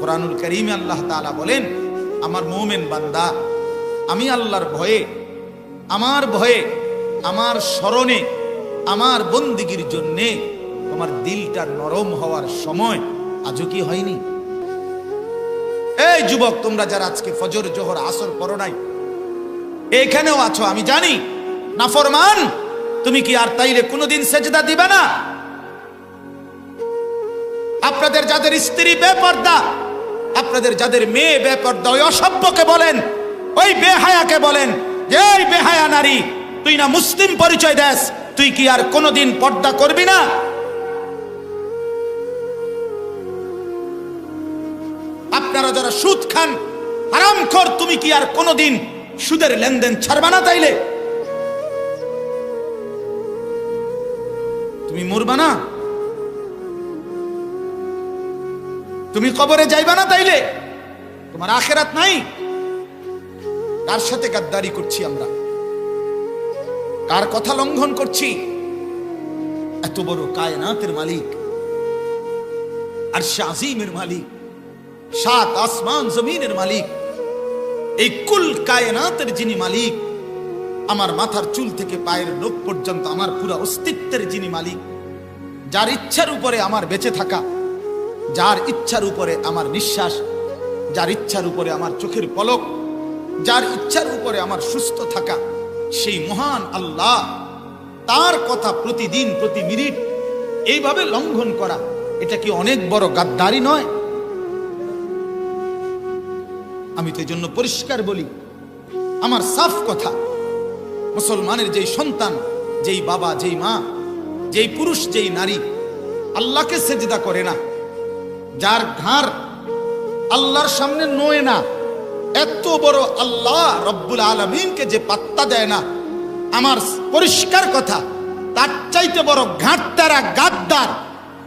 কোরআনুল করিমে আল্লাহ তাআলা বলেন, আমার মোমেন বান্দা, আমি আল্লাহর ভয়ে, আমার ভয়ে, আমার স্মরণে, আমার বন্দিগির জন্যে তোমার দিলটা নরম হওয়ার সময় আজও কি হয়নি? এই যুবক, তোমরা যারা আজকে ফজর, জোহর, আসর পড়ো নাই এখানেও আছো, আমি জানি, নাফরমান, তুমি কি আর তাইলে কোনোদিন সেজদা দিবে না? আপনাদের যাদের স্ত্রী বেপর্দা আপনাদের যাদের মেয়ে বেপর্দা ওই অসভ্যকে বলেন, ওই বেহায়াকে বলেন যে, এই বেহায়া নারী, তুই না মুসলিম পরিচয় দেস, তুই কি আর কোনোদিন পর্দা করবি না? আপনারা যারা সুদ খান আরাম খর, তুমি কি আর কোনোদিন সুদের লেনদেন ছাড়বা না তাইলে? তুমি মরবা না? তুমি কবরে যাইবা না তাইলে? তোমার আখেরাত নাই? কার সাথে গাদ্দারি করছি আমরা? কার কথা লঙ্ঘন করছি? এত বড় কায়নাতের মালিক। আর আজিমের মালিক। সাত আসমান জমিনের মালিক। এই কুল কায়নাতের যিনি মালিক, আমার মাথার চুল থেকে পায়ের নখ পর্যন্ত আমার পুরো অস্তিত্বের যিনি মালিক, যার ইচ্ছার উপরে আমার বেঁচে থাকা যার ইচ্ছার উপরে আমার নিঃশ্বাস, যার ইচ্ছার উপরে আমার চোখের পলক, যার ইচ্ছার উপরে আমার সুস্থ থাকা, সেই মহান আল্লাহ তার কথা প্রতিদিন, প্রতি মিনিট এইভাবে লঙ্ঘন করা, এটা কি অনেক বড় গাদ্দারি নয়? আমি তো জন্য পরিষ্কার বলি, আমার সাফ কথা, মুসলমানের যেই সন্তান, যেই বাবা, যেই মা, যেই পুরুষ, যেই নারী, আল্লাহকে সেজদা করে না। যার ঘাড় আল্লাহর সামনে নয় না, এত বড় আল্লাহ রব্বুল আলমিনকে যে পাত্তা দেয় না, আমার পরিষ্কার কথা, তার চাইতে বড় ঘাটতারা গাদ্দার,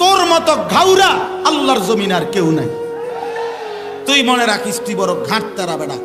তোর মতো ঘাউরা আল্লাহর জমিন আর কেউ নাই। তুই মনে রাখিস তুই বড় ঘাটতারা বেড়া।